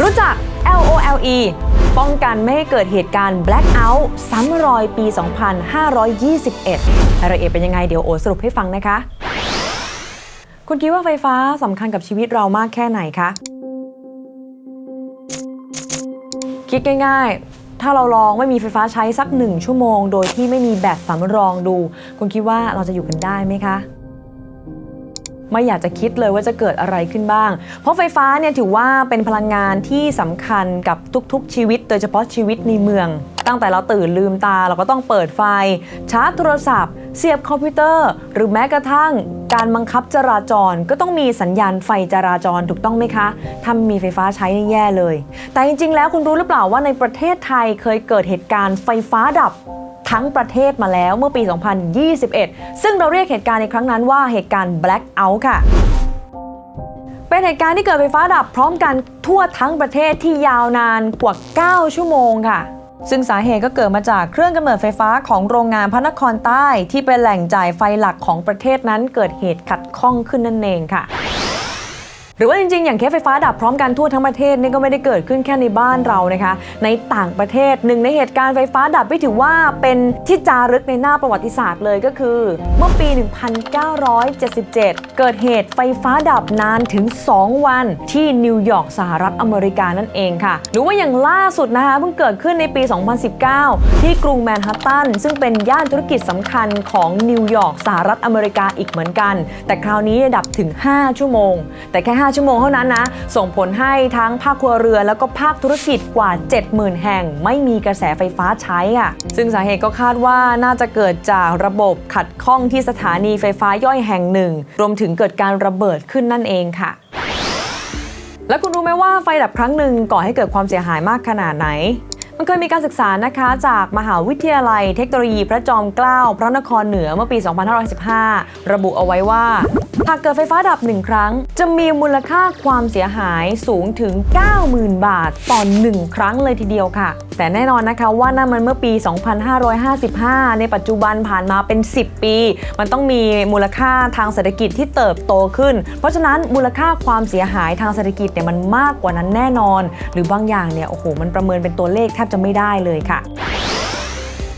รู้จัก LOLE ป้องกันไม่ให้เกิดเหตุการณ์ blackout ซ้ำรอยปี 2521 รายละเอียดเป็นยังไง เดี๋ยวโอสรุปให้ฟังนะคะ คุณคิดว่าไฟฟ้าสำคัญกับชีวิตเรามากแค่ไหนคะ คิดง่ายๆ ถ้าเราลองไม่มีไฟฟ้าใช้สักหนึ่งชั่วโมง โดยที่ไม่มีแบตสำรองดู คุณคิดว่าเราจะอยู่กันได้ไหมคะ ไม่อยากจะคิดเลยว่าจะเกิดอะไรขึ้นบ้าง เพราะไฟฟ้าเนี่ยถือว่าเป็นพลังงานที่สำคัญกับทุกๆ ชีวิต โดยเฉพาะชีวิตในเมือง ตั้งแต่เราตื่นลืมตาเราก็ต้องเปิดไฟ ชาร์จโทรศัพท์ เสียบคอมพิวเตอร์ หรือแม้กระทั่งการบังคับจราจรก็ต้องมีสัญญาณไฟจราจรถูกต้องไหมคะถ้าม่มีไฟฟ้าใช้นี่แย่เลย แต่จริงๆ แล้วคุณรู้หรือเปล่าว่าในประเทศไทยเคยเกิดเหตุการณ์ไฟฟ้าดับ ทั้งประเทศมาแล้วเมื่อปี 2021 ซึ่งเราเรียกเหตุการณ์ในครั้งนั้นว่าเหตุการณ์ blackout ค่ะเป็นเหตุการณ์ที่เกิดไฟฟ้าดับพร้อมกันทั่วทั้งประเทศที่ยาวนานกว่า 9 ชั่วโมงค่ะ ซึ่งสาเหตุก็เกิดมาจากเครื่องกำเนิดไฟฟ้าของโรงงานพระนครใต้ ที่เป็นแหล่งจ่ายไฟหลักของประเทศนั้นเกิดเหตุขัดข้องขึ้นนั่นเองค่ะ หรือว่าจริงๆ อย่างเคสไฟฟ้าดับพร้อมกันทั่วทั้งประเทศนี่ก็ไม่ได้เกิดขึ้นแค่ในบ้านเรานะคะ ในต่างประเทศหนึ่งในเหตุการณ์ไฟฟ้าดับไม่ถือว่าเป็นที่จารึกในหน้าประวัติศาสตร์เลยก็คือ เมื่อปี 1977 เกิดเหตุไฟฟ้าดับนานถึง 2 วันที่นิวยอร์กสหรัฐอเมริกานั่นเองค่ะ หรือว่าอย่างล่าสุดนะคะเพิ่งเกิดขึ้นในปี 2019 ที่กรุงแมนฮัตตันซึ่งเป็นย่านธุรกิจสำคัญของนิวยอร์กสหรัฐอเมริกาอีกเหมือนกัน แต่คราวนี้ดับถึง 5 ชั่วโมง แต่แค่5 ชั่วโมงเท่านั้นนะ ส่งผลให้ทั้งภาคครัวเรือนแล้วก็ภาคธุรกิจกว่า 70,000 แห่ง ไม่มีกระแสไฟฟ้าใช้ค่ะ ซึ่งสาเหตุก็คาดว่าน่าจะเกิดจากระบบขัดข้องที่สถานีไฟฟ้าย่อยแห่งหนึ่ง รวมถึงเกิดการระเบิดขึ้นนั่นเองค่ะแล้วคุณรู้ไหมว่าไฟดับครั้งหนึ่งก่อให้เกิดความเสียหายมากขนาดไหน มันเคยมีการศึกษานะคะจากมหาวิทยาลัยเทคโนโลยีพระจอมเกล้าพระนครเหนือเมื่อปี 2515 ระบุเอาไว้ว่าหากเกิดไฟฟ้าดับหนึ่งครั้ง จะมีมูลค่าความเสียหายสูงถึง 90,000 บาทต่อหนึ่งครั้งเลยทีเดียวค่ะ แต่แน่นอนนะคะว่านั่นมันเมื่อปี 2555 ในปัจจุบันผ่านมาเป็น 10 ปี มันต้องมีมูลค่าทางเศรษฐกิจที่เติบโตขึ้น เพราะฉะนั้นมูลค่าความเสียหายทางเศรษฐกิจเนี่ยมันมากกว่านั้นแน่นอน หรือบางอย่างเนี่ยโอ้โหมันประเมินเป็นตัวเลขแทบจะไม่ได้เลยค่ะ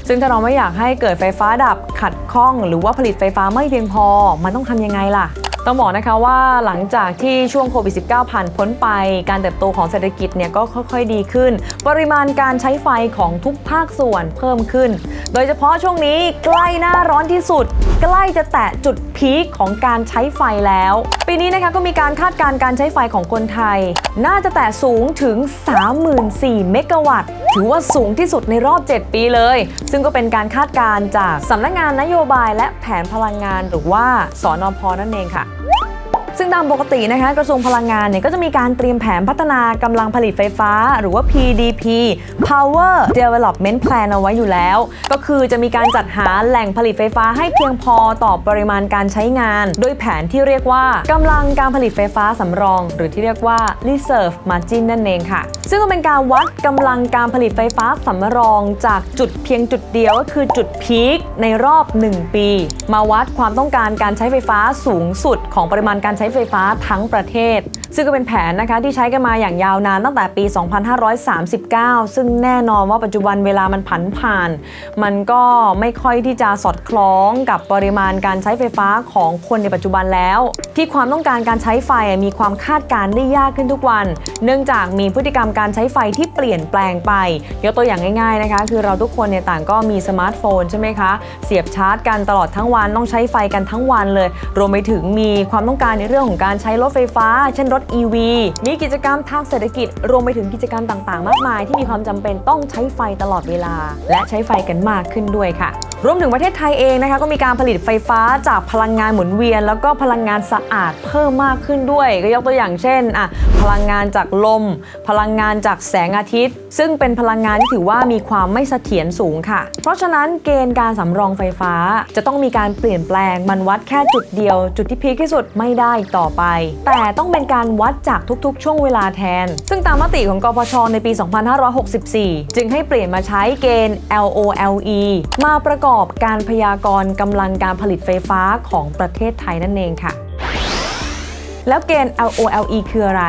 ซึ่งถ้าเราไม่อยากให้เกิดไฟฟ้าดับขัดข้อง หรือว่าผลิตไฟฟ้าไม่เพียงพอ มันต้องทำยังไงล่ะ ต้องบอกนะคะว่าหลังจากที่ช่วงโควิด -19 ผ่านพ้นไป การเติบโตของเศรษฐกิจเนี่ยก็ค่อยๆดีขึ้น ปริมาณการใช้ไฟของทุกภาคส่วนเพิ่มขึ้น โดยเฉพาะช่วงนี้ใกล้หน้าร้อนที่สุด ใกล้จะแตะจุดพีคของการใช้ไฟแล้ว ปีนี้นะคะก็มีการคาดการณ์การใช้ไฟของคนไทย น่าจะแตะสูงถึง 34,000เมกะวัตต์ถือว่าสูงที่สุดในรอบ 7 ปีเลย ซึ่งก็เป็นการคาดการณ์จากสำนักงานนโยบายและแผนพลังงานหรือว่าสอนอพนั่นเองค่ะ ซึ่งตามปกตินะคะกระทรวงพลังงานเนี่ยก็จะมีการเตรียมแผนพัฒนากำลังผลิตไฟฟ้า หรือว่า PDP Power Development Plan เอาไว้อยู่แล้ว ก็คือจะมีการจัดหาแหล่งผลิตไฟฟ้าให้เพียงพอต่อปริมาณการใช้งาน โดยแผนที่เรียกว่ากำลังการผลิตไฟฟ้าสำรอง หรือที่เรียกว่า Reserve Margin นั่นเองค่ะ ซึ่งก็เป็นการวัดกำลังการผลิตไฟฟ้าสำรอง จากจุดเพียงจุดเดียวก็คือจุดพีคในรอบ 1 ปี มาวัดความต้องการการใช้ไฟฟ้าสูงสุดของปริมาณการใชช้ไฟฟ้าทั้งประเทศ ซึ่งก็เป็นแผนนะคะที่ใช้กันมาอย่างยาวนานตั้งแต่ปี 2539 ซึ่งแน่นอนว่าปัจจุบันเวลามันผันผ่าน มันก็ไม่ค่อยที่จะสอดคล้องกับปริมาณการใช้ไฟฟ้าของคนในปัจจุบันแล้ว ที่ความต้องการการใช้ไฟมีความคาดการณ์ได้ยากขึ้นทุกวัน เนื่องจากมีพฤติกรรมการใช้ไฟที่เปลี่ยนแปลงไปยกตัวอย่างง่ายๆนะคะ คือเราทุกคนเนี่ยต่างก็มีสมาร์ทโฟนใช่ไหมคะ เสียบชาร์จกันตลอดทั้งวันต้องใช้ไฟกันทั้งวันเลย รวมไปถึงมีความต้องการในเรื่องของการใช้รถไฟฟ้า เช่นรถ EV มีกิจกรรมทางเศรษฐกิจ รวมไปถึงกิจกรรมต่างๆ มากมาย ที่มีความจำเป็นต้องใช้ไฟตลอดเวลา และใช้ไฟกันมากขึ้นด้วยค่ะ รวมถึงประเทศไทยเองนะคะก็มีการผลิตไฟฟ้าจากพลังงานหมุนเวียน แล้วก็พลังงานสะอาดเพิ่มมากขึ้นด้วย ก็ยกตัวอย่างเช่นอะพลังงานจากลม พลังงานจากแสงอาทิตย์ ซึ่งเป็นพลังงานที่ถือว่ามีความไม่เสถียรสูงค่ะ เพราะฉะนั้นเกณฑ์การสำรองไฟฟ้าจะต้องมีการเปลี่ยนแปลงมันวัดแค่จุดเดียว จุดที่พีคที่สุดไม่ได้อีกต่อไป แต่ต้องเป็นการวัดจากทุกๆ ช่วงเวลาแทน ซึ่งตามมติของกพชในปี 2564 จึงให้เปลี่ยนมาใช้เกณฑ์ LOLE มาประกอบการพยากรณ์กำลังการผลิตไฟฟ้าของประเทศไทยนั่นเองค่ะ แล้วเกณฑ์ LOLE คืออะไร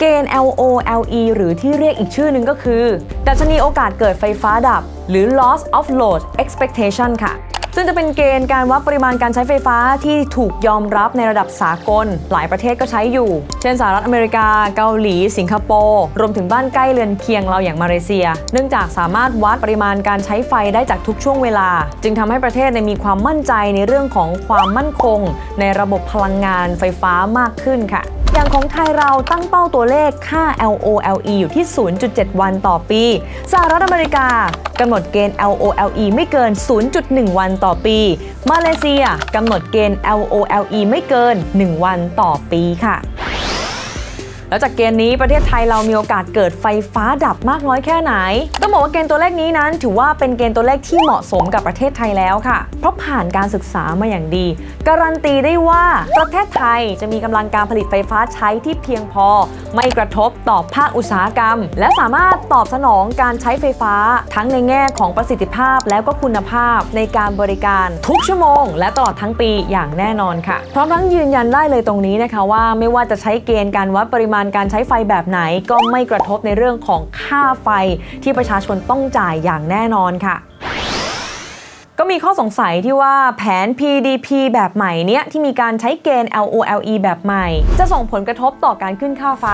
เกเกณฑ์ LOLE หรือที่เรียกอีกชื่อหนึ่งก็คือ ดัชนีโอกาสเกิดไฟฟ้าดับ หรือ loss of load expectation ค่ะ ซึ่งจะเป็นเกณฑ์การวัดปริมาณการใช้ไฟฟ้าที่ถูกยอมรับในระดับสากล หลายประเทศก็ใช้อยู่ เช่นสหรัฐอเมริกา เกาหลี สิงคโปร์รวมถึงบ้านใกล้เรือนเคียงเราอย่างมาเลเซีย เนื่องจากสามารถวัดปริมาณการใช้ไฟได้จากทุกช่วงเวลา จึงทำให้ประเทศเนี่ยมีความมั่นใจในเรื่องของความมั่นคง ในระบบพลังงานไฟฟ้ามากขึ้นค่ะอย่างของไทยเราตั้งเป้าตัวเลขค่า LOLE อยู่ที่ 0.7 วันต่อปี สหรัฐอเมริกากำหนดเกณฑ์ LOLE ไม่เกิน 0.1 วันต่อปี มาเลเซียกำหนดเกณฑ์ LOLE ไม่เกิน 1 วันต่อปีค่ะ แล้วจากเกณฑ์นี้ประเทศไทยเรามีโอกาสเกิดไฟฟ้าดับมากน้อยแค่ไหน ต้องบอกว่าเกณฑ์ตัวเลขนี้นั้น ถือว่าเป็นเกณฑ์ตัวเลขที่เหมาะสมกับประเทศไทยแล้วค่ะ เพราะผ่านการศึกษามาอย่างดี การันตีได้ว่าประเทศไทยจะมีกำลังการผลิตไฟฟ้าใช้ที่เพียงพอ ไม่กระทบต่อภาคอุตสาหกรรม และสามารถตอบสนองการใช้ไฟฟ้า ทั้งในแง่ของประสิทธิภาพแล้วก็คุณภาพในการบริการทุกชั่วโมง และตลอดทั้งปีอย่างแน่นอนค่ะ พร้อมทั้งยืนยันได้เลยตรงนี้นะคะว่าไม่ว่าจะใช้เกณฑ์การวัดปริมาณการใช้ไฟแบบไหนก็ไม่กระทบในเรื่องของค่าไฟที่ประชาชนต้องจ่ายอย่างแน่นอนค่ะ ก็มีข้อสงสัยที่ว่าแผน PDP แบบใหม่เนี้ยที่มีการใช้เกณฑ์ LOLE แบบใหม่ จะส่งผลกระทบต่อการขึ้นค่าไฟ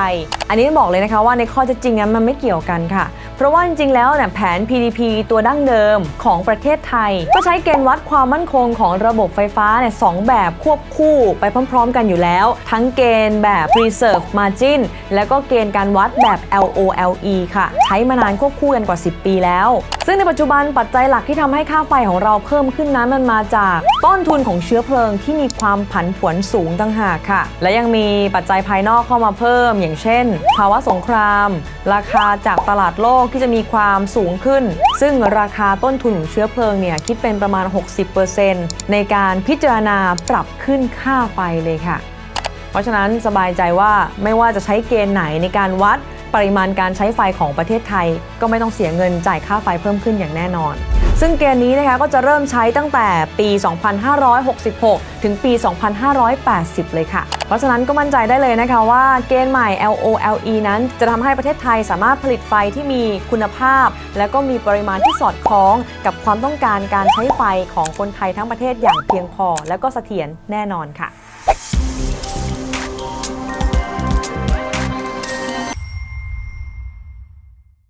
อันนี้บอกเลยนะคะว่าในข้อเท็จจริงนั้นมันไม่เกี่ยวกันค่ะ เพราะว่าจริงๆแล้วเนี่ยแผน PDP ตัวดั้งเดิมของประเทศไทย ก็ใช้เกณฑ์วัดความมั่นคงของระบบไฟฟ้าเนี่ยสองแบบควบคู่ไปพร้อม ๆ กันอยู่แล้ว ทั้งเกณฑ์แบบ Reserve Margin แล้วก็เกณฑ์การวัดแบบ LOLE ค่ะ ใช้มานานควบคู่กันกว่า 10 ปีแล้ว ซึ่งในปัจจุบันปัจจัยหลักที่ทำให้ค่าไฟของเราเพิ่มขึ้นนั้นมันมาจากต้นทุนของเชื้อเพลิงที่มีความผันผวนสูงต่างหากค่ะ และยังมีปัจจัยภายนอกเข้ามาเพิ่ม อย่างเช่น ภาวะสงคราม ราคาจากตลาดโลกที่จะมีความสูงขึ้น ซึ่งราคาต้นทุนของเชื้อเพลิงเนี่ยคิดเป็นประมาณ 60%ในการพิจารณาปรับขึ้นค่าไฟเลยค่ะ เพราะฉะนั้นสบายใจว่าไม่ว่าจะใช้เกณฑ์ไหนในการวัดปริมาณการใช้ไฟของประเทศไทย ก็ไม่ต้องเสียเงินจ่ายค่าไฟเพิ่มขึ้นอย่างแน่นอน ซึ่งเกณฑ์นี้นะคะก็จะเริ่มใช้ตั้งแต่ปี 2566 ถึงปี 2580 เลยค่ะ เพราะฉะนั้นก็มั่นใจได้เลยนะคะว่าเกณฑ์ใหม่ LOLE นั้นจะทำให้ประเทศไทยสามารถผลิตไฟที่มีคุณภาพ และก็มีปริมาณที่สอดคล้องกับความต้องการการใช้ไฟของคนไทยทั้งประเทศอย่างเพียงพอ และก็เสถียรแน่นอนค่ะ